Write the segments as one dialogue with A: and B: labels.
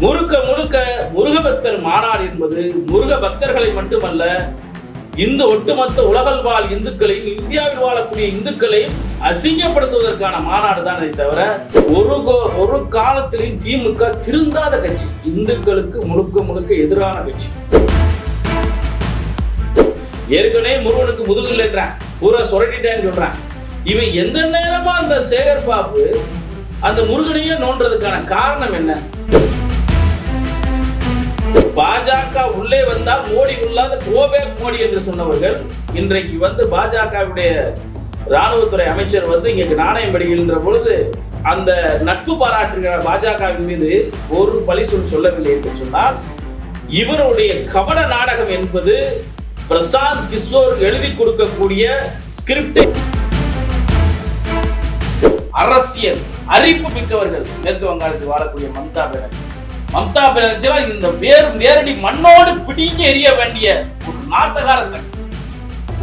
A: முழுக்க முழுக்க முருகபக்தர் மாநாடு என்பது முருக பக்தர்களை மட்டுமல்ல இந்து ஒட்டுமொத்த உலகில் வாழ் இந்துக்களையும் இந்தியாவில் வாழக்கூடிய இந்துக்களையும் அசிங்கப்படுத்துவதற்கான மாநாடு தானே தவிர ஒரு கோ- ஒரு காலத்திலையும் திமுக திருந்தாத கட்சி. இந்துக்களுக்கு முழுக்க முழுக்க எதிரான கட்சி. ஏற்கனவே முருகனுக்கு முதுகில்லைன்றான் பூரா சுரட்டிட்டேன்னு சொல்றான். இவன் எந்த நேரமா அந்த சேகர் பாபு அந்த முருகனையே நோன்றதுக்கான காரணம் என்ன? பாஜக உள்ளே வந்தால் மோடி உள்ளாத கோபேக் மோடி என்று சொன்னவர்கள் இன்றைக்கு வந்து பாஜகவுடைய ராணுவத்துறை அமைச்சர் வந்து இங்கே நாணயம் படுகின்ற பொழுது அந்த நட்பு பாராட்டுகிற பாஜகவின் மீது ஒரு பழி சொல் சொல்லவில்லை என்று சொன்னால் இவருடைய கவன நாடகம் என்பது பிரசாந்த் கிஷோர் எழுதி கொடுக்கக்கூடிய ஸ்கிரிப்ட் அரசியல் அறிப்பு மிக்கவர்கள் மேற்கு வங்காளத்தில் வாழக்கூடிய மம்தா பேனர்ஜி. மம்தா பானர்ஜிலாம் இந்த வேறு நேரடி மண்ணோடு பிடிங்கி எறிய வேண்டிய ஒரு நாசகார சக்தி.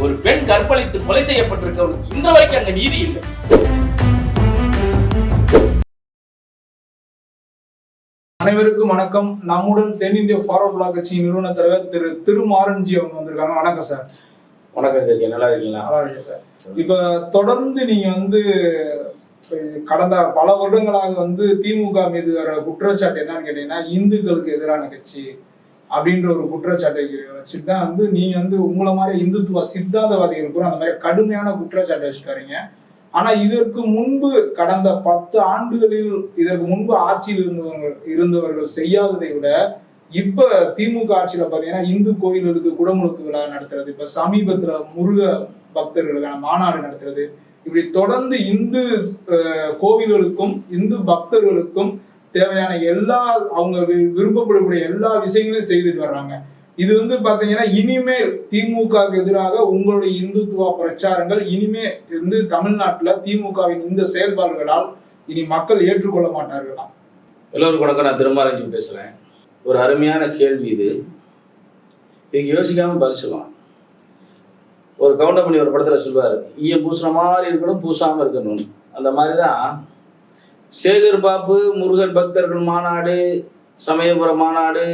A: ஒரு பெண் கற்பழித்து கொலை செய்யப்பட்டிருக்கவருக்கு இன்று வரைக்கும் அங்க நீதி இல்லை.
B: அனைவருக்கும் வணக்கம். நம்முடன் தென்னிந்திய ஃபார்வர்ட் பிளாக் கட்சியின் நிறுவன தலைவர் திரு திருமாரன்ஜி அவங்க வந்திருக்காங்க. வணக்கம் சார்.
A: வணக்கம் நல்லா இருக்கீங்களா?
B: நல்லா இருக்கேன் சார். இப்ப தொடர்ந்து நீங்க வந்து கடந்த பல வருடங்களாக வந்து திமுக மீது வர குற்றச்சாட்டு என்னன்னு கேட்டீங்கன்னா இந்துக்களுக்கு எதிரான கட்சி அப்படின்ற ஒரு குற்றச்சாட்டை வச்சுட்டு தான் வந்து நீங்க வந்து உங்களை மாதிரி இந்துத்துவ சித்தாந்தவாதிகள் கூட அந்த மாதிரி கடுமையான குற்றச்சாட்டை வச்சுட்டு வரீங்க. ஆனா இதற்கு முன்பு கடந்த பத்து ஆண்டுகளில் இதற்கு முன்பு ஆட்சியில் இருந்தவங்க இருந்தவர்கள் செய்யாததை விட இப்ப திமுக ஆட்சியில பாத்தீங்கன்னா இந்து கோயில்களுக்கு குடமுழுக்கு விழா நடத்துறது இப்ப சமீபத்துல முருக பக்தர்களுக்கான மாநாடு நடத்துறது இப்படி தொடர்ந்து இந்து கோவில்களுக்கும் இந்து பக்தர்களுக்கும் தேவையான எல்லா அவங்க விருப்பப்படக்கூடிய எல்லா விஷயங்களையும் செய்துட்டு வர்றாங்க. இது வந்து பாத்தீங்கன்னா இனிமேல் திமுகவுக்கு எதிராக உங்களுடைய இந்துத்துவ பிரச்சாரங்கள் இனிமே வந்து தமிழ்நாட்டுல திமுகவின் இந்த செயல்பாடுகளால் இனி மக்கள் ஏற்றுக்கொள்ள மாட்டார்களாம்.
A: எல்லோரும் வணக்கம் நான் திருமாரஞ்சி பேசுறேன். ஒரு அருமையான கேள்வி இது. இதுக்கு யோசிக்காம பதில் சொல்லலாம் ஒரு கவுண்டமணி ஒரு படத்துல சொல்லுவார் ஈயம் பூசுன மாதிரி இருக்கணும் பூசாம இருக்கணும். அந்த மாதிரி தான் சேகர் பாப்பு முருகன் பக்தர்கள் மாநாடு சமயபுரம் மாநாடு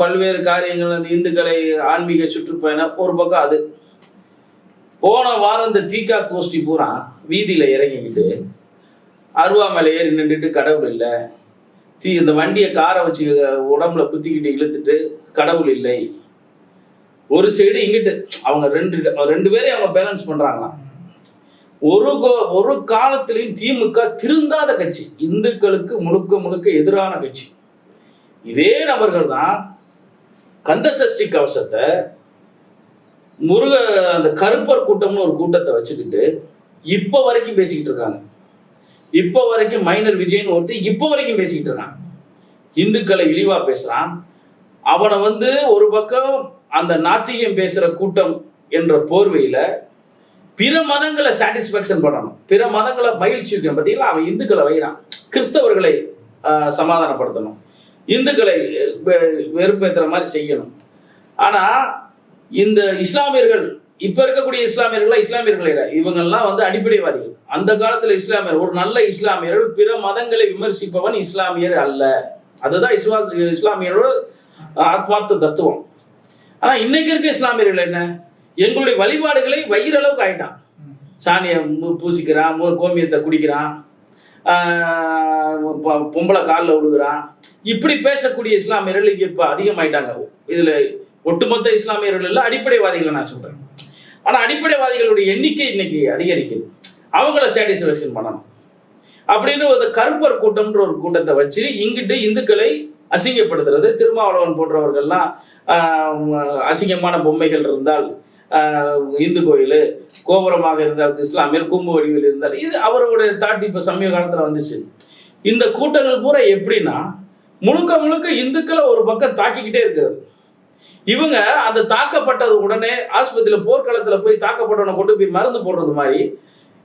A: பல்வேறு காரியங்கள் அந்த இந்துக்களை ஆன்மீக சுற்றுப்பயணம் ஒரு பக்கம் அது. போன வாரம் இந்த தீகா கோஷ்டி பூரா வீதியில இறங்கிக்கிட்டு அருவா மேலே ஏறி நின்றுட்டு கடவுள் இல்லை. தீ இந்த வண்டியை காரை வச்சு உடம்புல குத்திக்கிட்டு இழுத்துட்டு கடவுள் இல்லை. ஒரு சைடு இங்கிட்டு அவங்க ரெண்டு ரெண்டு பேரையும் அவங்க பேலன்ஸ் பண்றாங்களாம். ஒரு கோ- ஒரு காலத்திலையும் திமுக திருந்தாத கட்சி. இந்துக்களுக்கு முழுக்க முழுக்க எதிரான கட்சி. இதே நபர்கள் தான் கந்த சஷ்டி கவசத்தை முருக அந்த கருப்பர் கூட்டம்னு ஒரு கூட்டத்தை வச்சுக்கிட்டு இப்போ வரைக்கும் பேசிக்கிட்டு இருக்காங்க. இப்போ வரைக்கும் மைனர் விஜய்னு ஒருத்தர் இப்போ வரைக்கும் பேசிக்கிட்டு இருக்கான். இந்துக்களை இழிவா பேசுறான். அவனை வந்து ஒரு பக்கம் அந்த நாத்திகம் பேசுற கூட்டம் என்ற போர்வையில பிற மதங்களை சாட்டிஸ்ஃபேக்ஷன் பண்ணணும். பிற மதங்களை மகிழ்ச்சி இருக்கணும் பார்த்தீங்களா அவன் இந்துக்களை வைகிறான் கிறிஸ்தவர்களை சமாதானப்படுத்தணும். இந்துக்களை வெ- மாதிரி செய்யணும். ஆனா இந்த இஸ்லாமியர்கள் இப்ப இருக்கக்கூடிய இஸ்லாமியர்கள் இஸ்லாமியர்கள் இவங்கெல்லாம் வந்து அடிப்படைவாதிகள். அந்த காலத்துல இஸ்லாமியர் ஒரு நல்ல இஸ்லாமியர்கள் பிற மதங்களை விமர்சிப்பவன் இஸ்லாமியர் அல்ல. அதுதான் இஸ்வா இஸ்லாமியரோட ஆத்மார்த்த தத்துவம். ஆனா இன்னைக்கு இருக்க இஸ்லாமியர்கள் என்ன? எங்களுடைய வழிபாடுகளை வயிறளவுக்கு ஆயிட்டான். சாணியை மு- பூசிக்கிறான் கோமியத்தை குடிக்கிறான் பொம்பளை காலில் விழுகிறான் இப்படி பேசக்கூடிய இஸ்லாமியர்கள் இங்க இப்ப அதிகமாயிட்டாங்க. இதுல ஒட்டுமொத்த இஸ்லாமியர்கள் இல்லை அடிப்படைவாதிகளை நான் சொல்றேன். ஆனா அடிப்படைவாதிகளுடைய எண்ணிக்கை இன்னைக்கு அதிகரிக்குது. அவங்கள சாட்டிஸ்ஃபேக்ஷன் பண்ணணும். அப்படின்னு ஒரு கருப்பர் கூட்டம்ன்ற ஒரு கூட்டத்தை வச்சு இங்கிட்டு இந்துக்களை அசிங்கப்படுத்துறது. திருமாவளவன் போன்றவர்கள்லாம் அசிங்கமான பொம்மைகள் இருந்தால் இந்து கோயில் கோபுரமாக இருந்தால் இஸ்லாமியர் கும்பு வடிவில் இருந்தால் இது அவருடைய தாட்டி இப்போ சமீப காலத்தில் வந்துச்சு. இந்த கூட்டங்கள் பூரா எப்படின்னா முழுக்க முழுக்க இந்துக்களை ஒரு பக்கம் தாக்கிக்கிட்டே இருக்கிறது. இவங்க அந்த தாக்கப்பட்டது உடனே ஆஸ்பத்திரியில் போர்க்களத்தில் போய் தாக்கப்பட்டவனை கொண்டு போய் மருந்து போடுறது மாதிரி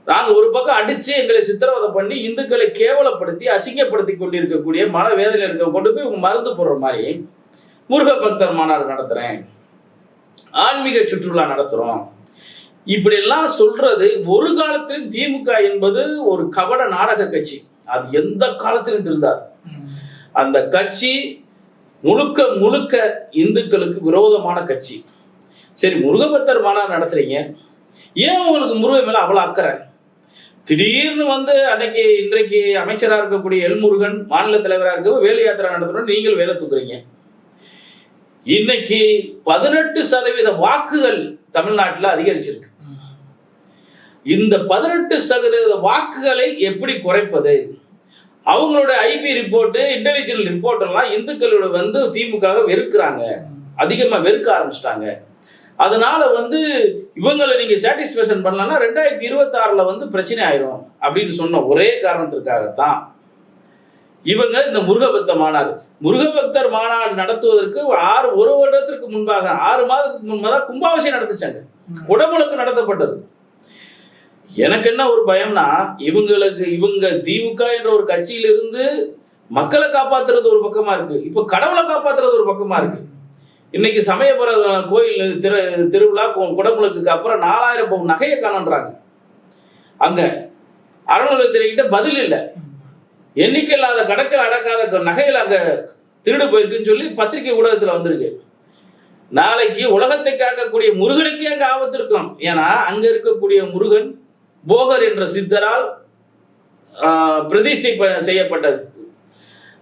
A: நாங்கள் ஒரு பக்கம் அடித்து எங்களை சித்திரவதை பண்ணி இந்துக்களை கேவலப்படுத்தி அசிங்கப்படுத்தி கொண்டிருக்கக்கூடிய மனவேதனையில் இருக்க கொண்டு போய் இவங்க மருந்து போடுற மாதிரி முருக பக்தர் மாநாடு நடத்துகிறேன் ஆன்மீக சுற்றுலா நடத்துகிறோம் இப்படியெல்லாம் சொல்றது ஒரு காலத்திலும் திமுக என்பது ஒரு கபட நாடக கட்சி. அது எந்த காலத்திலும் இருந்தார் அந்த கட்சி முழுக்க முழுக்க இந்துக்களுக்கு விரோதமான கட்சி. சரி முருகபக்தர் மாநாடு நடத்துறீங்க. ஏன் உங்களுக்கு முருகன் மேல அவ்வளவு அக்கறை? திடீர்னு வந்து அன்னைக்கு இன்றைக்கு அமைச்சராக இருக்கக்கூடிய எல்முருகன் மாநில தலைவராக இருக்க வேலு யாத்திரை நடத்தணும் நீங்கள் வேலை தூக்குறீங்க. இன்னைக்கு பதினெட்டு சதவீத வாக்குகள் தமிழ்நாட்டில் அதிகரிச்சிருக்கு. இந்த பதினெட்டு சதவீத வாக்குகளை எப்படி குறைப்பது? அவங்களோட ஐபி ரிப்போர்ட்டு இன்டெலிஜென்ட் ரிப்போர்ட் எல்லாம் இந்துக்களோட வந்து திமுக வெறுக்கிறாங்க. அதிகமாக வெறுக்க ஆரம்பிச்சிட்டாங்க. அதனால வந்து இவங்களை நீங்க சாட்டிஸ்ஃபேக்ஷன் பண்ணலன்னா ரெண்டாயிரத்தி இருபத்தாறுல வந்து பிரச்சனை ஆயிரும் அப்படின்னு சொன்ன ஒரே காரணத்திற்காகத்தான் இவங்க இந்த முருகபக்த மாநாடு. முருகபக்தர் மாநாடு நடத்துவதற்கு ஆறு ஒரு வருடத்திற்கு முன்பாக ஆறு மாதத்துக்கு முன்பாக கும்பாபிஷேகம் நடந்துச்சாங்க உடம்புக்கு நடத்தப்பட்டது. எனக்கு என்ன ஒரு பயம்னா இவங்களுக்கு இவங்க திமுக என்ற ஒரு கட்சியிலிருந்து மக்களை காப்பாத்துறது ஒரு பக்கமா இருக்கு. இப்ப கடவுளை காப்பாத்துறது ஒரு பக்கமா இருக்கு. இன்னைக்கு சமயபுரம் கோயில் திரு திருவிழா கு- குடமுழுக்குக்கு அப்புறம் நாலாயிரம் பவுன் நகையை காணன்றாங்க. அங்க அறநிலையத்துறைகிட்ட பதில் இல்லை. எண்ணிக்கை இல்லாத கணக்கில் அடக்காத நகையில் அங்க திருடு போயிருக்குன்னு சொல்லி பத்திரிகை ஊடகத்தில் வந்திருக்கு. நாளைக்கு உலகத்தை காக்கக்கூடிய முருகனுக்கே அங்கே ஆபத்து இருக்கும். ஏன்னா அங்கே இருக்கக்கூடிய முருகன் போகர் என்ற சித்தரால் பிரதிஷ்டை ப- செய்யப்பட்டது.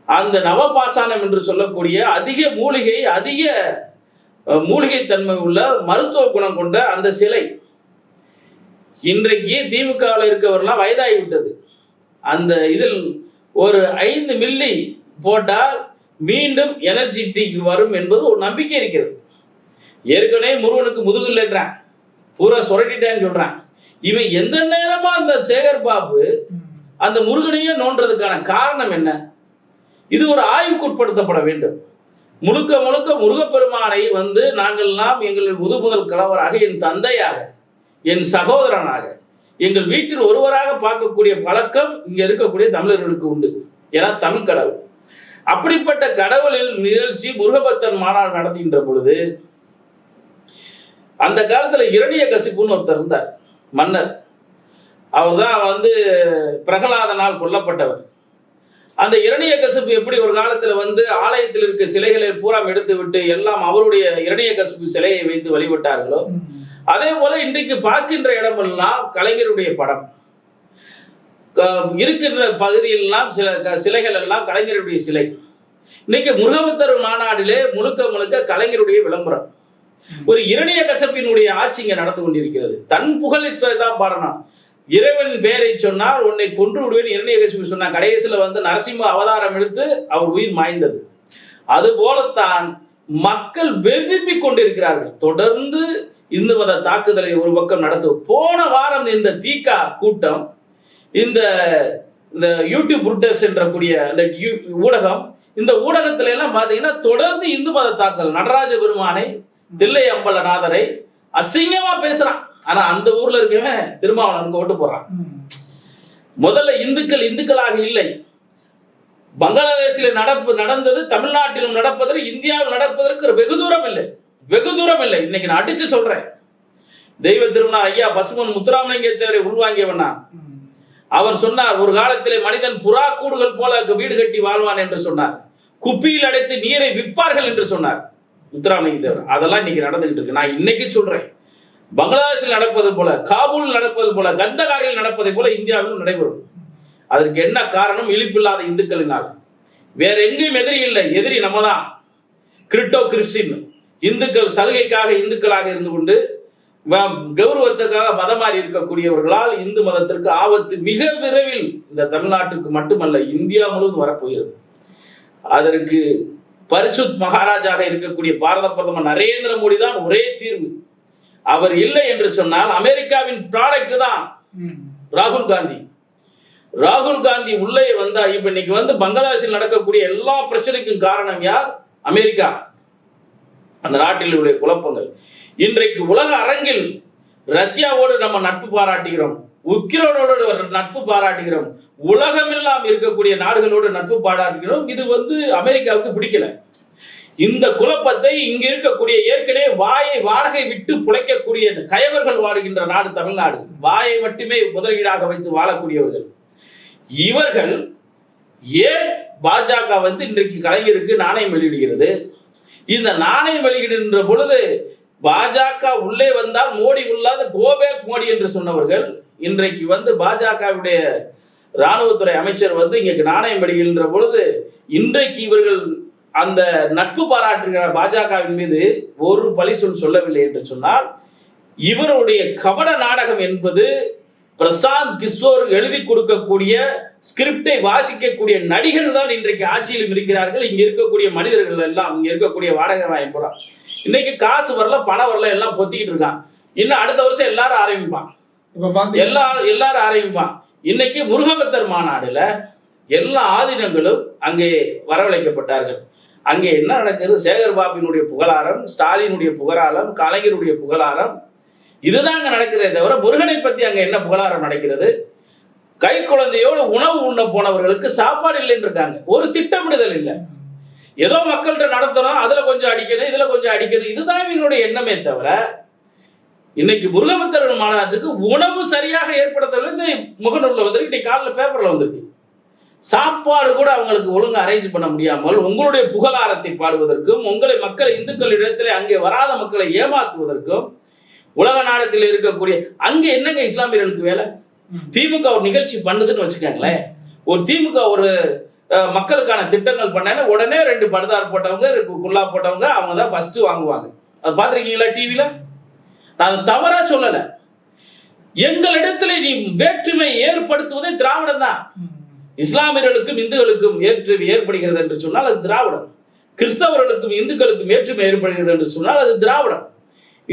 A: அந்த நவபாசானம் என்று சொல்லக்கூடிய அதிக மூலிகை அதிக மூலிகை தன்மை உள்ள மருத்துவ குணம் கொண்ட அந்த சிலை. இன்றைக்கு திமுகவில் இருக்கவரெல்லாம் வயதாகி விட்டது. அந்த இதில் ஒரு ஐந்து மில்லி போட்டால் மீண்டும் எனர்ஜிட்டிக் வரும் என்பது ஒரு நம்பிக்கை இருக்கிறது. ஏற்கனவே முருகனுக்கு முதுகில்லைன்றான் பூரா சுரட்டிட்டேன்னு சொல்றான். இவன் எந்த நேரமா அந்த சேகர் பாபு அந்த முருகனையே நோன்றதுக்கான காரணம் என்ன? இது ஒரு ஆய்வுக்குட்படுத்தப்பட வேண்டும். முழுக்க முழுக்க முருகப்பெருமானை வந்து நாங்கள்லாம் எங்கள் முதுமுதல் கலவராக என் தந்தையாக என் சகோதரனாக எங்கள் வீட்டில் ஒருவராக பார்க்கக்கூடிய பழக்கம் இங்கே இருக்கக்கூடிய தமிழர்களுக்கு உண்டு. ஏன்னா தமிழ் கடவுள். அப்படிப்பட்ட கடவுளில் நிகழ்ச்சி முருகபக்தன் மாநாடு நடத்துகின்ற பொழுது அந்த காலத்தில் இரணிய கசிப்புன்னு ஒருத்தர் இருந்தார் மன்னர். அவர் தான் வந்து பிரகலாதனால் கொல்லப்பட்டவர். அந்த இரணிய கசிப்பு எப்படி ஒரு காலத்துல வந்து ஆலயத்தில் இருக்க சிலைகளை பூரா எடுத்து விட்டு எல்லாம் அவருடைய இரணிய கசிப்பு சிலையை வைத்து வழிபட்டார்களோ? அதே போல இன்றைக்கு பார்க்கின்ற இடமெல்லாம் கலைஞருடைய படம். இருக்கின்ற பகுதியெல்லாம் சில சிலைகள் எல்லாம் கலைஞருடைய சிலை. இன்னைக்கு முருகபத்தர் மாநாட்டிலே முழுக்க முழுக்க கலைஞருடைய விளம்பரம். ஒரு இரணிய கசப்பினுடைய ஆட்சி இங்க நடந்து கொண்டிருக்கிறது. தன் புகழை தான் பாடணும் இறைவன் பெயரை சொன்னால் உன்னை கொன்று விடுவேன். இரணிய சொன்னான் கடைசியில் கடைசியில வந்து நரசிம்ம அவதாரம் எடுத்து அவர் உயிர் மாய்ந்தது. அது போலத்தான் மக்கள் வெறுப்பிக் கொண்டிருக்கிறார்கள். தொடர்ந்து இந்து மத தாக்குதலை ஒரு பக்கம் நடத்து போன வாரம் இந்த தீகா கூட்டம் இந்த இந்த யூடியூப் புருட்டர்ஸ் என்ற கூடிய அந்த யூ- ஊடகம் இந்த ஊடகத்துல எல்லாம் பாத்தீங்கன்னா தொடர்ந்து இந்து மத தாக்கல் நடராஜ பெருமானை தில்லை அம்பலநாதரை அசிங்கமா பேசுறான். ஆனா அந்த ஊர்ல இருக்கவன் திருமாவளவனுக்கு ஓட்டு போடுறான். முதல்ல இந்துக்கள் இந்துக்களாக இல்லை. பங்களாதேஷில் நடப்பு நடந்தது தமிழ்நாட்டிலும் நடப்பதற்கு இந்தியாவில் நடப்பதற்கு வெகு தூரம் இல்லை. வெகு தூரம் இல்லை. இன்னைக்கு நான் அடிச்சு சொல்றேன். தெய்வ திருமணம் ஐயா பசுமன் முத்துராமலிங்க தேவரை உள்வாங்கியவன் அவர் சொன்னார் ஒரு காலத்திலே மனிதன் புறா கூடுகள் போல வீடு கட்டி வாழ்வான் என்று சொன்னார். குப்பியில் அடைத்து நீரை விற்பார்கள் என்று சொன்னார் முத்துராமலிங்க தேவர் அதெல்லாம் இன்னைக்கு நடந்துகிட்டு இருக்கு. நான் இன்னைக்கு சொல்றேன். பங்களாதேஷில் நடப்பது போல காபூல் நடப்பது போல கந்தகாரில் நடப்பதை போல இந்தியாவிலும் நடைபெறும். அதற்கு என்ன காரணம்? இழிப்பில்லாத இந்துக்களினால். வேற எங்கேயும் எதிரி இல்லை. எதிரி நம்ம தான் கிரிப்டோ கிறிஸ்டின் இந்துக்கள் சலுகைக்காக இந்துக்களாக இருந்து கொண்டு கௌரவத்துக்காக மதம் மாறி இருக்கக்கூடியவர்களால் இந்து மதத்திற்கு ஆபத்து மிக விரைவில் இந்த தமிழ்நாட்டுக்கு மட்டுமல்ல இந்தியா முழுவதும் வரப்போகிறது. அதற்கு பரிசுத் மகாராஜாக இருக்கக்கூடிய பாரத பிரதமர் நரேந்திர மோடி தான் ஒரே தீர்வு. அவர் இல்லை என்று சொன்னால் அமெரிக்காவின் ப்ராடக்ட் தான். ராகுல் காந்தி. ராகுல் காந்தி உள்ளே வந்தா இப்ப இன்னைக்கு வந்து பங்களாதேஷில் நடக்கக்கூடிய எல்லா பிரச்சனைக்கும் காரணம் யார்? அமெரிக்கா. அந்த நாட்டில் உள்ள குழப்பங்கள். இன்றைக்கு உலக அரங்கில் ரஷ்யாவோடு நம்ம நட்பு பாராட்டுகிறோம். உக்ரைனோடு நட்பு பாராட்டுகிறோம். உலகமெல்லாம் இருக்கக்கூடிய நாடுகளோடு நட்பு பாராட்டுகிறோம். இது வந்து அமெரிக்காவுக்கு பிடிக்கல. இந்த குழப்பத்தை இங்க இருக்கக்கூடிய ஏற்கனவே வாயை வாடகை விட்டு புழைக்கக்கூடிய கயவர்கள் வாடுகின்ற நாடு தமிழ்நாடு. வாயை மட்டுமே முதலீடாக வைத்து வாழக்கூடியவர்கள். இவர்கள் ஏன் பாஜக வந்து இன்றைக்கு கலைஞருக்கு நாணயம் வெளியிடுகிறது. இந்த நாணயம் வெளியிடுகின்ற பொழுது பாஜக உள்ளே வந்தால் மோடி உள்ளாத கோபேக் மோடி என்று சொன்னவர்கள். இன்றைக்கு வந்து பாஜகவுடைய ராணுவத்துறை அமைச்சர் வந்து இங்கே நாணயம் வெளியிடுகின்ற பொழுது இன்றைக்கு இவர்கள் அந்த நட்பு பாராட்டுகிற பாஜகவின் மீது ஒரு பழி சொல் சொல்லவில்லை என்று சொன்னால் இவருடைய கபட நாடகம் என்பது பிரசாந்த் கிஷோர் எழுதி கொடுக்கக்கூடிய ஸ்கிரிப்டை வாசிக்கக்கூடிய நடிகர்கள் தான் இன்றைக்கு ஆட்சியிலும் இருக்கிறார்கள். இங்க இருக்கக்கூடிய மனிதர்கள் எல்லாம் இங்க இருக்கக்கூடிய வாடகை ராயம்புறா இன்னைக்கு காசு வரல பணம் வரல எல்லாம் பொத்திக்கிட்டு இருக்கான் இன்னும் அடுத்த வருஷம் எல்லாரும் ஆரம்பிப்பான் எல்லா எல்லாரும் ஆரம்பிப்பான் இன்னைக்கு முருகபக்தர் மாநாடுல எல்லா ஆதீனங்களும் அங்கே வரவழைக்கப்பட்டார்கள். அங்கே என்ன நடக்குது சேகர் பாபினுடைய புகழாரம் ஸ்டாலினுடைய புகழாரம் கலைஞருடைய புகழாரம் இதுதான் அங்கே நடக்கிறதே தவிர முருகனை பத்தி அங்க என்ன புகழாரம் நடக்கிறது? கை குழந்தையோடு உணவு உண்ண போனவர்களுக்கு சாப்பாடு இல்லைன்னு இருக்காங்க. ஒரு திட்டமிடுதல் இல்லை. ஏதோ மக்கள்கிட்ட நடத்தணும் அதுல கொஞ்சம் அடிக்கணும் இதுல கொஞ்சம் அடிக்கணும் இதுதான் இவங்களுடைய எண்ணமே தவிர இன்னைக்கு முருகபத்தர்கள் மாநாட்டுக்கு உணவு சரியாக ஏற்படுத்தவில்லை. முகநூலில் வந்திருக்கு இன்னைக்கு காலில் பேப்பர்ல வந்திருக்கு. சாப்பாடு கூட அவங்களுக்கு ஒழுங்கா அரேஞ்ச் பண்ண முடியாமல் உங்களுடைய புகழாரத்தை பாடுவதற்கும் உங்களை மக்களை இந்துக்களிடத்திலே அங்கே வராத மக்களை ஏமாத்துவதற்கும் உலக நாடத்தில் இருக்கக்கூடிய அங்க என்னங்க இஸ்லாமியர்களுக்கு வேலை? திமுக ஒரு நிகழ்ச்சி பண்ணுதுன்னு வச்சுக்கோங்களேன். ஒரு திமுக ஒரு மக்களுக்கான திட்டங்கள் பண்ணா உடனே ரெண்டு படுதார் போட்டவங்க குல்லா போட்டவங்க அவங்க தான் ஃபர்ஸ்ட் வாங்குவாங்க. அது பார்த்துருக்கீங்களா டிவியில நான் தவறா சொல்லல. எங்களிடத்துல நீ வேற்றுமை ஏற்படுத்துவதே திராவிடம் தான் இஸ்லாமியர்களுக்கும் இந்துக்களுக்கும் ஏற்று ஏற்படுகிறது என்று சொன்னால் அது திராவிடம். கிறிஸ்தவர்களுக்கும் இந்துக்களுக்கும் ஏற்றுமை ஏற்படுகிறது என்று சொன்னால் அது திராவிடம்.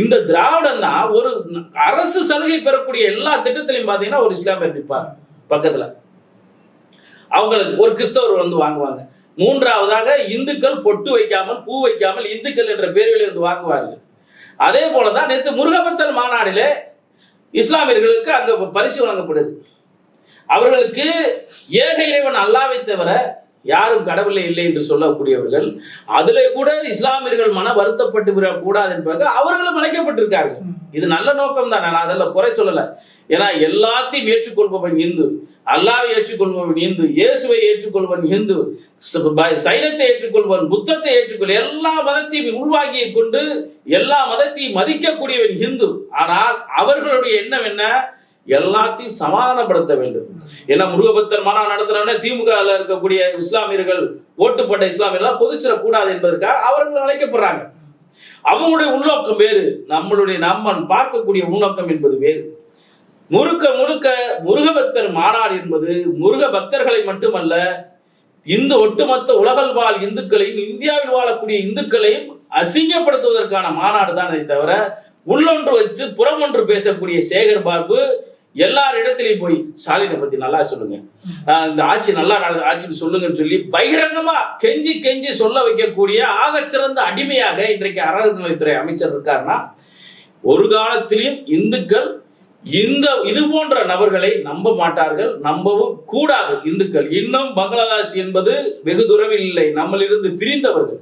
A: இந்த திராவிடம் தான் ஒரு அரசு சலுகை பெறக்கூடிய எல்லா திட்டத்திலையும் பார்த்தீங்கன்னா ஒரு இஸ்லாமியர் நிற்பார் பக்கத்துல. அவங்களுக்கு ஒரு கிறிஸ்தவர் வந்து வாங்குவாங்க. மூன்றாவதாக இந்துக்கள் பொட்டு வைக்காமல் பூ வைக்காமல் இந்துக்கள் என்ற பேர்களில் இருந்து வாங்குவார்கள். அதே போலதான் நேற்று முருகபத்தல் மாநாடிலே இஸ்லாமியர்களுக்கு அங்க பரிசு வழங்கப்படுது. அவர்களுக்கு ஏக இறைவன் அல்லாவை தவிர யாரும் கடவுளே இல்லை என்று சொல்லக்கூடியவர்கள் அதிலே கூட இஸ்லாமியர்கள் மன வருத்தப்பட்டு விடக்கூடாது என்பதாக அவர்களும் அழைக்கப்பட்டிருக்கார்கள். இது நல்ல நோக்கம் தான் நான் அதில் குறை சொல்லல. ஏன்னா எல்லாத்தையும் ஏற்றுக்கொள்பவன் இந்து. அல்லாவை ஏற்றுக்கொள்பவன் இந்து. இயேசுவை ஏற்றுக்கொள்வன் இந்து. சைனத்தை ஏற்றுக்கொள்வன் புத்தத்தை ஏற்றுக்கொள் எல்லா மதத்தையும் உள்வாங்கிய கொண்டு எல்லா மதத்தையும் மதிக்கக்கூடியவன் இந்து. ஆனால் அவர்களுடைய எண்ணம் என்ன? எல்லாத்தையும் சமாதானப்படுத்த வேண்டும். ஏன்னா முருகபக்தர் மாநாடு நடத்துறவனே திமுக இருக்கக்கூடிய இஸ்லாமியர்கள் ஓட்டுப்பட்ட இஸ்லாமியர்கள் பொதுச்சிடக்கூடாது என்பதற்காக அவர்கள் அழைக்கப்படுறாங்க. அவங்களுடைய உள்நோக்கம் வேறு நம்மளுடைய நம்ம பார்க்கக்கூடிய உள்நோக்கம் என்பது வேறு. முழுக்க முழுக்க முருகபக்தர் மாநாடு என்பது முருக பக்தர்களை மட்டுமல்ல இந்து ஒட்டுமொத்த உலகில் வாழ் இந்துக்களையும் இந்தியாவில் வாழக்கூடிய இந்துக்களையும் அசிங்கப்படுத்துவதற்கான மாநாடு தான் அதை தவிர உள்ளொன்று வைத்து புறமொன்று பேசக்கூடிய சேகர் பாபு எல்லார் இடத்திலையும் போய் ஸ்டாலினை பத்தி நல்லா சொல்லுங்க. இந்த ஆட்சி நல்லா நட- ஆட்சின்னு சொல்லுங்கன்னு சொல்லி பகிரங்கமா கெஞ்சி கெஞ்சி சொல்ல வைக்கக்கூடிய ஆகச்சிறந்த அடிமையாக இன்றைக்கு அறநிலைத்துறை அமைச்சர் இருக்காருன்னா ஒரு காலத்திலையும் இந்துக்கள் இந்த இது போன்ற நபர்களை நம்ப மாட்டார்கள் நம்பவும் கூடாது இந்துக்கள். இன்னும் பங்களாதேஷ் என்பது வெகு தூரவில் இல்லை நம்மளிருந்து பிரிந்தவர்கள்.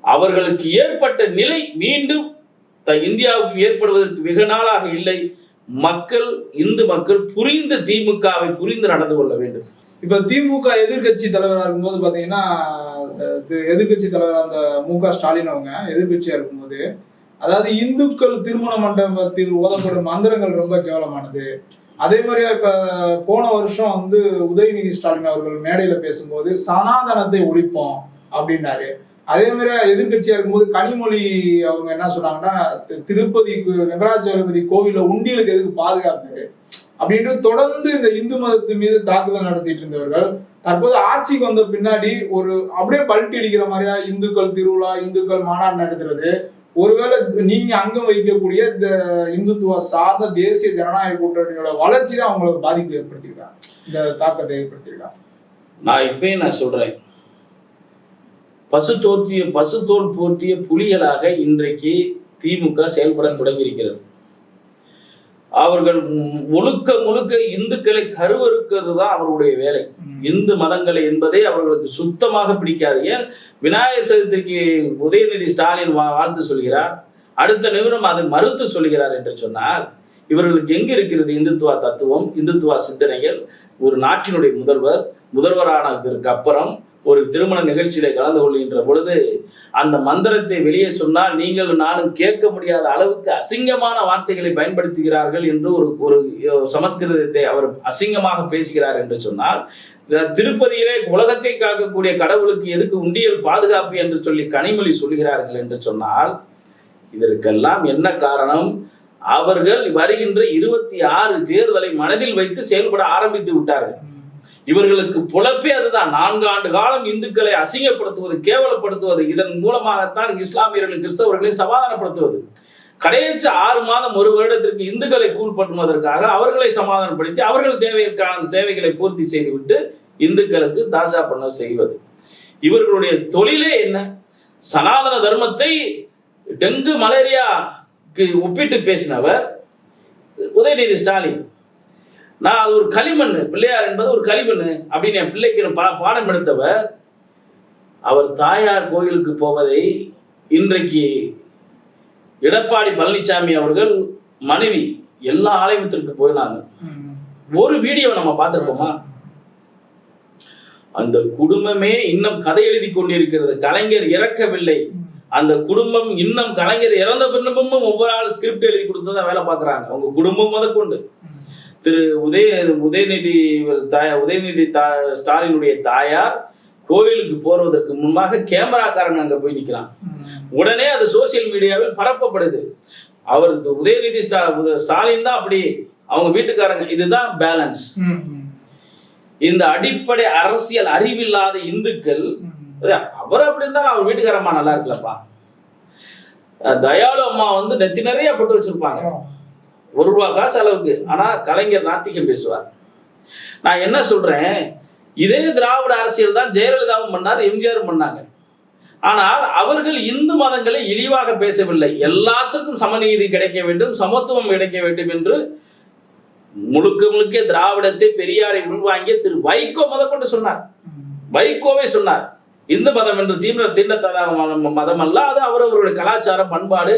A: அவர்களுக்கு ஏற்பட்ட நிலை மீண்டும் த- இந்தியாவுக்கு ஏற்படுவதற்கு வெகு நாளாக இல்லை. மக்கள் இந்து மக்கள் புரிந்து திமுகவை புரிந்து நடந்து கொள்ள வேண்டும்.
B: இப்ப திமுக எதிர்க்கட்சி தலைவராக இருக்கும்போது பாத்தீங்கன்னா எதிர்கட்சி தலைவர் அந்த மு க ஸ்டாலின் அவங்க எதிர்கட்சியா இருக்கும்போது அதாவது இந்துக்கள் திருமண மண்டபத்தில் ஓதப்படும் மந்திரங்கள் ரொம்ப கேவலமானது. அதே மாதிரியா இப்ப போன வருஷம் வந்து உதயநிதி ஸ்டாலின் அவர்கள் மேடையில பேசும்போது சனாதனத்தை ஒழிப்போம் அப்படின்னாரு. அதே மாதிரி எதிர்கட்சியா இருக்கும்போது கனிமொழி அவங்க என்ன சொன்னாங்கன்னா தி- திருப்பதி வெங்கடாச்சலபதி கோவில உண்டியலுக்கு எதுக்கு பாதுகாப்பு? அப்படின்ட்டு தொடர்ந்து இந்த இந்து மதத்து மீது தாக்குதல் நடத்திட்டு இருந்தவர்கள் தற்போது ஆட்சிக்கு வந்த பின்னாடி ஒரு அப்படியே பல்ட்டி அடிக்கிற மாதிரியா இந்துக்கள் திருவிழா இந்துக்கள் மாநாடு நடத்துறது. ஒருவேளை நீங்க அங்கம் வைக்கக்கூடிய இந்த இந்துத்துவ சார்ந்த தேசிய ஜனநாயக கூட்டணியோட வளர்ச்சி தான் அவங்களுக்கு பாதிப்பு ஏற்படுத்தியிருக்காங்க இந்த தாக்கத்தை ஏற்படுத்தியிருக்காங்க
A: நான் இப்பயும் நான் சொல்றேன். பசு தோற்றிய பசு தோல் போர்த்திய புலிகளாக இன்றைக்கு திமுக செயல்பட தொடங்கியிருக்கிறது. அவர்கள் முழுக்க முழுக்க இந்துக்களை கருவறுக்கிறது தான் அவருடைய வேலை இந்து மதங்களை என்பதே அவர்களுக்கு சுத்தமாக பிடிக்காது. ஏன்? விநாயகர் சதுர்த்திக்கு உதயநிதி ஸ்டாலின் வாழ்த்து சொல்கிறார். அடுத்த நிமிடம் அதை மறுத்து சொல்கிறார் என்று சொன்னால் இவர்களுக்கு எங்க இருக்கிறது இந்துத்துவ தத்துவம் இந்துத்துவ சிந்தனைகள்? ஒரு நாட்டினுடைய முதல்வர் முதல்வரானதற்கு அப்புறம் ஒரு திருமண நிகழ்ச்சியில கலந்து கொள்கின்ற பொழுது அந்த மந்திரத்தை வெளியே சொன்னால் நீங்கள் நானும் கேட்க முடியாத அளவுக்கு அசிங்கமான வார்த்தைகளை பயன்படுத்துகிறார்கள் என்று ஒரு ஒரு சமஸ்கிருதத்தை அவர் அசிங்கமாக பேசுகிறார் என்று சொன்னால் இந்த திருப்பதியிலே உலகத்தை காக்கக்கூடிய கடவுளுக்கு எதுக்கு உண்டியல் பாதுகாப்பு என்று சொல்லி கனிமொழி சொல்கிறார்கள் என்று சொன்னால் இதற்கெல்லாம் என்ன காரணம்? அவர்கள் வருகின்ற இருபத்தி ஆறு தேர்தலை மனதில் வைத்து செயல்பட ஆரம்பித்து விட்டார்கள். இவர்களுக்கு புலப்பே அதுதான். நான்கு ஆண்டு காலம் இந்துக்களை அசிங்கப்படுத்துவது கேவலப்படுத்துவது. இதன் மூலமாகத்தான் இஸ்லாமியர்களும் கிறிஸ்தவர்களையும் சமாதானப்படுத்துவது. கடையற்ற ஆறு மாதம் ஒரு வருடத்திற்கு இந்துக்களை கூழ்படுத்துவதற்காக அவர்களை சமாதானப்படுத்தி அவர்கள் தேவைக்கான தேவைகளை பூர்த்தி செய்துவிட்டு இந்துக்களுக்கு தாசா பண்ண செய்வது. இவர்களுடைய தொழிலே என்ன? சனாதன தர்மத்தை டெங்கு மலேரியாக்கு ஒப்பிட்டு பேசினவர் உதயநிதி ஸ்டாலின். நான் அது ஒரு களிமண் பிள்ளையார் என்பது ஒரு களிமண் அப்படின்னு என் பிள்ளைக்கு பா- பாடம் எடுத்தவர் அவர் தாயார் கோயிலுக்கு போவதை இன்றைக்கு எடப்பாடி பழனிசாமி அவர்கள் மனைவி எல்லா ஆலயத்திற்கு போயினாங்க. ஒரு வீடியோ நம்ம பார்த்துருப்போமா? அந்த குடும்பமே இன்னும் கதை எழுதி கொண்டிருக்கிறது. கலைஞர் இறக்கவில்லை. அந்த குடும்பம் இன்னும் கலைஞர் இறந்த பின்னமும் ஒவ்வொரு ஆள் ஸ்கிரிப்ட் எழுதி கொடுத்ததா வேலை பார்க்குறாங்க. அவங்க குடும்பம் முதற்கொண்டு. திரு உதய உதயநிதி தாய தாயா உதயநிதி தா ஸ்டாலினுடைய தாயார் கோயிலுக்கு போறதற்கு முன்பாக கேமராக்காரன் அங்க போய் நிக்கிறான். உடனே அது சோசியல் மீடியாவில் பரப்பப்படுது. அவர் உதயநிதி ஸ்டாலின் தான் அப்படி அவங்க வீட்டுக்காரங்க இதுதான் பேலன்ஸ் இந்த அடிப்படை அரசியல் அறிவில்லாத இந்துக்கள் அவர் அப்படி இருந்தாலும் அவர் வீட்டுக்காரம்மா நல்லா இருக்குல்லப்பா தயாலு தயாளு அம்மா வந்து நெத்தி நிறைய போட்டு வச்சிருப்பாங்க. ஒரு ரூபா காசு அளவுக்கு. ஆனா கலைஞர் நாத்திகம் பேசுவார். நான் என்ன சொல்றேன்? இதே திராவிட அரசியல் தான் ஜெயலலிதாவும் பண்ணார் எம்ஜிஆரும் பண்ணாங்க. ஆனால் அவர்கள் இந்து மதங்களை இழிவாக பேசவில்லை. எல்லாத்துக்கும் சமநீதி கிடைக்க வேண்டும் சமத்துவம் கிடைக்க வேண்டும் என்று முழுக்க முழுக்க திராவிடத்தை பெரியாரை உள்வாங்கிய திரு வைகோ முதற்கொண்டு சொன்னார். வைகோவே சொன்னார். இந்து மதம் என்று தீவிர தீண்டத்ததாக மதம் அல்ல அது அவரவருடைய கலாச்சாரம் பண்பாடு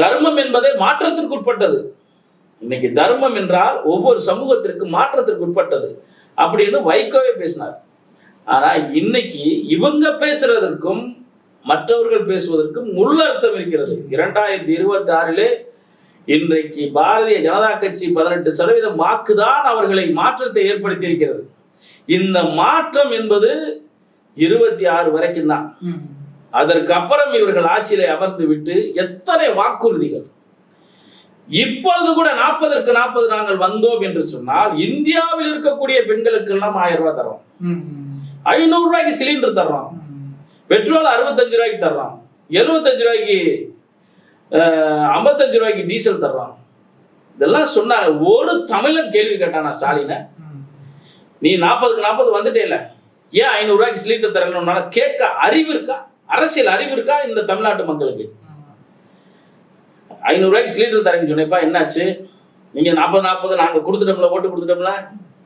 A: தர்மம் என்பதே மாற்றத்திற்கு உட்பட்டது. இன்னைக்கு தர்மம் என்றால் ஒவ்வொரு சமூகத்திற்கு மாற்றத்திற்கு உட்பட்டது. அப்படின்னு வைகோவே பேசினார். ஆனா இன்னைக்கு இவங்க பேசுறதற்கும் மற்றவர்கள் பேசுவதற்கும் உள்ளர்த்தம் இருக்கிறது. இரண்டாயிரத்தி இருபத்தி ஆறிலே இன்றைக்கு பாரதிய ஜனதா கட்சி பதினெட்டு சதவீதம் வாக்குதான் அவர்களை மாற்றத்தை ஏற்படுத்தி இருக்கிறது இந்த மாற்றம் என்பது இருபத்தி ஆறு வரைக்கும் தான் அதற்கு அப்புறம் இவர்கள் ஆட்சியிலே அமர்ந்து விட்டு எத்தனை வாக்குறுதிகள்? இப்பொழுது கூட நாற்பதற்கு நாற்பது நாங்கள் வந்தோம் என்று சொன்னால் இந்தியாவில் இருக்கக்கூடிய பெண்களுக்கு எல்லாம் ஆயிரம் ரூபாய் தரோம் ஐநூறு ரூபாய்க்கு சிலிண்டர் தர்றோம். பெட்ரோல் அறுபத்தஞ்சு ரூபாய்க்கு தர்றோம். எழுபத்தஞ்சு ரூபாய்க்கு ஐம்பத்தஞ்சு ரூபாய்க்கு டீசல் தர்றோம். இதெல்லாம் சொன்னாங்க ஒரு தமிழன் கேள்வி கேட்டானா ஸ்டாலினை? நீ நாற்பதுக்கு நாற்பது வந்துட்டே இல்ல ஏன் ஐநூறு ரூபாய்க்கு சிலிண்டர் தரணும்னால கேட்க அறிவு இருக்கா? அரசியல் அறிவு இருக்கா இந்த தமிழ்நாட்டு மக்களுக்கு? ஐநூறு ரூபாய்க்கு சிலிண்டர் தரேன்னு சொன்னேப்பா என்னாச்சு? நீங்க நாற்பது நாற்பது நாங்க கொடுத்துட்டோம்ல ஓட்டு கொடுத்துட்டோம்ல?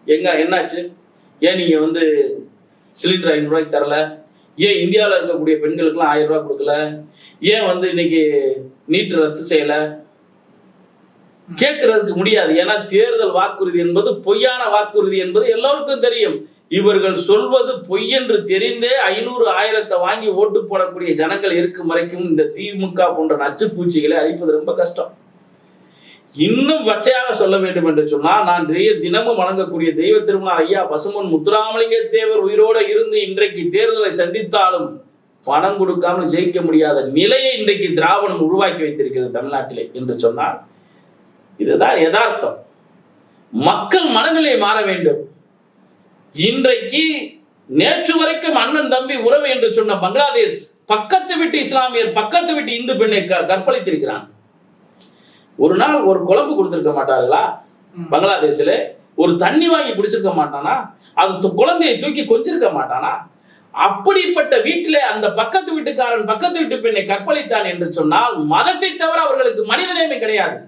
A: எங்க என்னாச்சு? ஏன் நீங்க வந்து சிலிண்டர் ஐநூறு ரூபாய்க்கு தரல? ஏன் இந்தியாவில் இருக்கக்கூடிய பெண்களுக்குலாம் ஆயிரம் ரூபாய் கொடுக்கல? ஏன் வந்து இன்னைக்கு நீட் ரத்து செய்யல? கேட்கறதுக்கு முடியாது. ஏன்னா தேர்தல் வாக்குறுதி என்பது பொய்யான வாக்குறுதி என்பது எல்லோருக்கும் தெரியும். இவர்கள் சொல்வது பொய் என்று தெரிந்தே ஐநூறு ஆயிரத்தை வாங்கி ஓட்டு போடக்கூடிய ஜனங்கள் இருக்கும் வரைக்கும் இந்த திமுக போன்ற நச்சு பூச்சிகளை அழிப்பது ரொம்ப கஷ்டம். இன்னும் பச்சையாக சொல்ல வேண்டும் என்று சொன்னால் நான் நிறைய தினமும் வணங்கக்கூடிய தெய்வ திருமணம் ஐயா பசுமன் முத்துராமலிங்க தேவர் உயிரோடு இருந்து இன்றைக்கு தேர்தலை சந்தித்தாலும் பணம் கொடுக்காமல் ஜெயிக்க முடியாத நிலையை இன்றைக்கு திராவிடம் உருவாக்கி வைத்திருக்கிறது தமிழ்நாட்டிலே என்று சொன்னால் இதுதான் யதார்த்தம். மக்கள் மனநிலை மாற வேண்டும். இன்றைக்கு நேற்று வரைக்கும் அண்ணன் தம்பி உறவு என்று சொன்ன பங்களாதேஷ் பக்கத்து வீட்டு இஸ்லாமியர் பக்கத்து வீட்டு இந்து பெண்ணை கற்பழித்திருக்கிறான். ஒரு நாள் ஒரு குழம்பு கொடுத்திருக்க மாட்டார்களா? பங்களாதேஷ்ல ஒரு தண்ணி வாங்கி குடிச்சிருக்க மாட்டானா? அது குழந்தையை தூக்கி கொஞ்சிருக்க மாட்டானா? அப்படிப்பட்ட வீட்டிலே அந்த பக்கத்து வீட்டுக்காரன் பக்கத்து வீட்டு பெண்ணை கற்பழித்தான் என்று சொன்னால் மதத்தை தவிர அவர்களுக்கு மனிதநேயமே கிடையாது.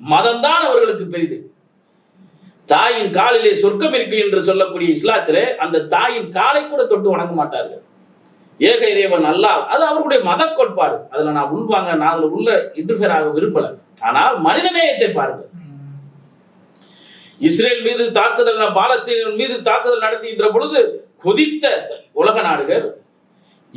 A: மதம்தான் அவர்களுக்கு பெரிது. தாயின் காலிலே சொர்க்கம் இருக்கு என்று சொல்லக்கூடிய இஸ்லாத்திலே அந்த தாயின் காலை கூட தொட்டு வணங்க மாட்டார்கள். ஏக இறைவன் அல்லாஹ் அது அவர்களுடைய மத கோட்பாடு அதுல நான் உள்வாங்க நான் அதுல உள்ள இன்டர்ஃபியர் ஆக விரும்பல. ஆனால் மனிதநேயத்தை பாருங்கள். இஸ்ரேல் மீது தாக்குதல் பாலஸ்தீனின் மீது தாக்குதல் நடத்துகின்ற பொழுது கொதித்த உலக நாடுகள்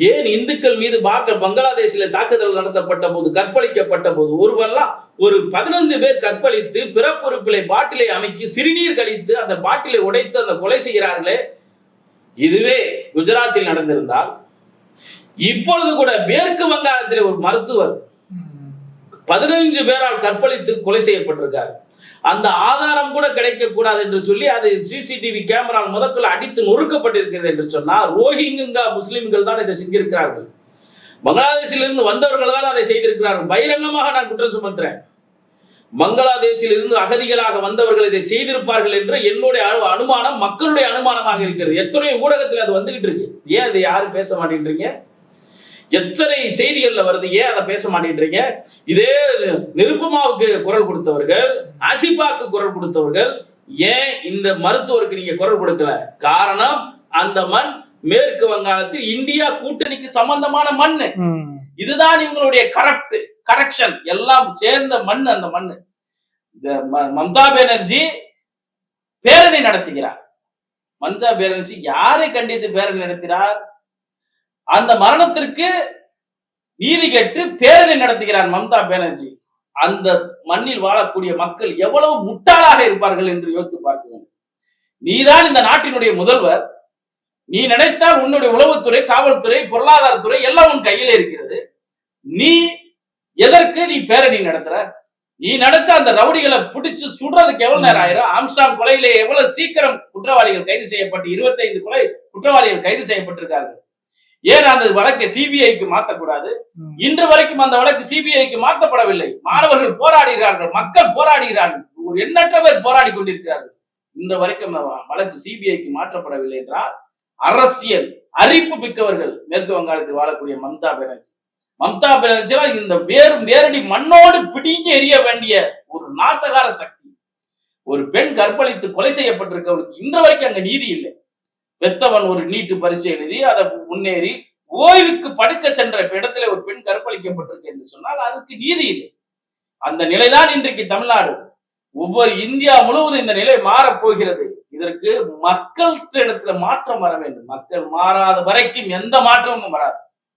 A: ஏன் இந்துக்கள் மீது பாக்க பங்களாதேஷில் தாக்குதல் நடத்தப்பட்ட போது கற்பழிக்கப்பட்ட போது ஒருவெல்லாம் ஒரு பதினைந்து பேர் கற்பழித்து பிறப்புறுப்பிலை பாட்டிலை அமைக்கி சிறுநீர் கழித்து அந்த பாட்டிலை உடைத்து அந்த கொலை செய்கிறார்களே. இதுவே குஜராத்தில் நடந்திருந்தால் இப்பொழுது கூட மேற்கு வங்காளத்தில் ஒரு மருத்துவர் பதினைஞ்சு பேரால் கற்பழித்து கொலை செய்யப்பட்டிருக்கார். அந்த ஆதாரம் கூட கிடைக்கக்கூடாது என்று சொல்லி அது சிசிடிவி கேமரா முதற்குள்ள அடித்து நொறுக்கப்பட்டிருக்கிறது என்று சொன்னால் ரோஹிங்கா முஸ்லிம்கள் தான் இதை செஞ்சிருக்கிறார்கள். பங்களாதேஷிலிருந்து வந்தவர்கள் தான் அதை செய்திருக்கிறார்கள். பகிரங்கமாக நான் குற்றம் சுமத்துறேன். பங்களாதேஷில் இருந்து அகதிகளாக வந்தவர்கள் இதை செய்திருப்பார்கள் என்று என்னுடைய அனு- அனுமானம் மக்களுடைய அனுமானமாக இருக்கிறது. எத்தனையோ ஊடகத்தில் அது வந்துகிட்டு இருக்கு. ஏன் அதை யாரும் பேச மாட்டேன்றீங்க? எத்தனை செய்திகள்ல வருது? ஏன் அதை பேச மாட்டேன்றீங்க? இதே நிருப்பமாவுக்கு குரல் கொடுத்தவர்கள் அசிபாக்கு குரல் கொடுத்தவர்கள் ஏன் இந்த மருத்துவருக்கு நீங்க குரல் கொடுக்கல? காரணம் அந்த மண் மேற்கு வங்காளத்தில் இந்தியா கூட்டணிக்கு சம்பந்தமான மண். இதுதான் இவங்களுடைய கரெக்ட் கரெக்ஷன் எல்லாம் சேர்ந்த மண் அந்த மண். மம்தா பானர்ஜி பேரணி நடத்துகிறார். மம்தா பானர்ஜி யாரை கண்டித்து பேரணி நடத்தினார் அந்த மரணத்திற்கு நீதி கேட்டு பேரணி நடத்துகிறார் மம்தா பானர்ஜி. அந்த மண்ணில் வாழக்கூடிய மக்கள் எவ்வளவு முட்டாளாக இருப்பார்கள் என்று யோசித்து பார்க்கிறோம் நீதான் இந்த நாட்டினுடைய முதல்வர். நீ நினைத்தால் உன்னுடைய உளவுத்துறை காவல்துறை பொருளாதாரத்துறை எல்லாம் உன் கையில இருக்கிறது. நீ எதற்கு நீ பேரணி நடத்துற? நீ நினைச்சா அந்த ரவுடிகளை பிடிச்சு சுடுறதுக்கு எவ்வளவு நேரம் ஆயிரும்? ஆம்ஸ்டாங் கொலையிலே எவ்வளவு சீக்கிரம் குற்றவாளிகள் கைது செய்யப்பட்டு 25 கொலை குற்றவாளிகள் கைது செய்யப்பட்டிருக்கார்கள். ஏன் அந்த வழக்கை சிபிஐக்கு மாற்றக்கூடாது இன்று வரைக்கும் அந்த வழக்கு சிபிஐக்கு மாற்றப்படவில்லை. மாணவர்கள் போராடுகிறார்கள் மக்கள் போராடுகிறார்கள். ஒரு எண்ணற்ற பேர் போராடி கொண்டிருக்கிறார்கள். இந்த வரைக்கும் வழக்கு சிபிஐக்கு மாற்றப்படவில்லை என்றால் அரசியல் அரிப்பு மிக்கவர்கள் மேற்கு வங்காளத்தில் வாழக்கூடிய மம்தா பானர்ஜி. மம்தா பானர்ஜிலாம் இந்த வேறு நேரடி மண்ணோடு பிடிங்கி எறிய வேண்டிய ஒரு நாசகார சக்தி. ஒரு பெண் கற்பழித்து கொலை செய்யப்பட்டிருக்கவளுக்கு இன்று வரைக்கும் அங்க நீதி இல்லை. பெத்தவன் ஒரு நீட்டு பரிசு எழுதி அதை முன்னேறி ஓய்வுக்கு படுக்க சென்ற இடத்துல ஒரு பெண் கற்பழிக்கப்பட்டிருக்கு என்று சொன்னால் அதுக்கு நீதி இல்லை. அந்த நிலைதான் இன்றைக்கு தமிழ்நாடு. ஒவ்வொரு இந்தியா முழுவதும் இந்த நிலை மாறப் போகிறது இதற்கு மக்களிடத்துல மாற்றம் வர வேண்டும். மக்கள் மாறாத வரைக்கும் எந்த மாற்றமும் வராது.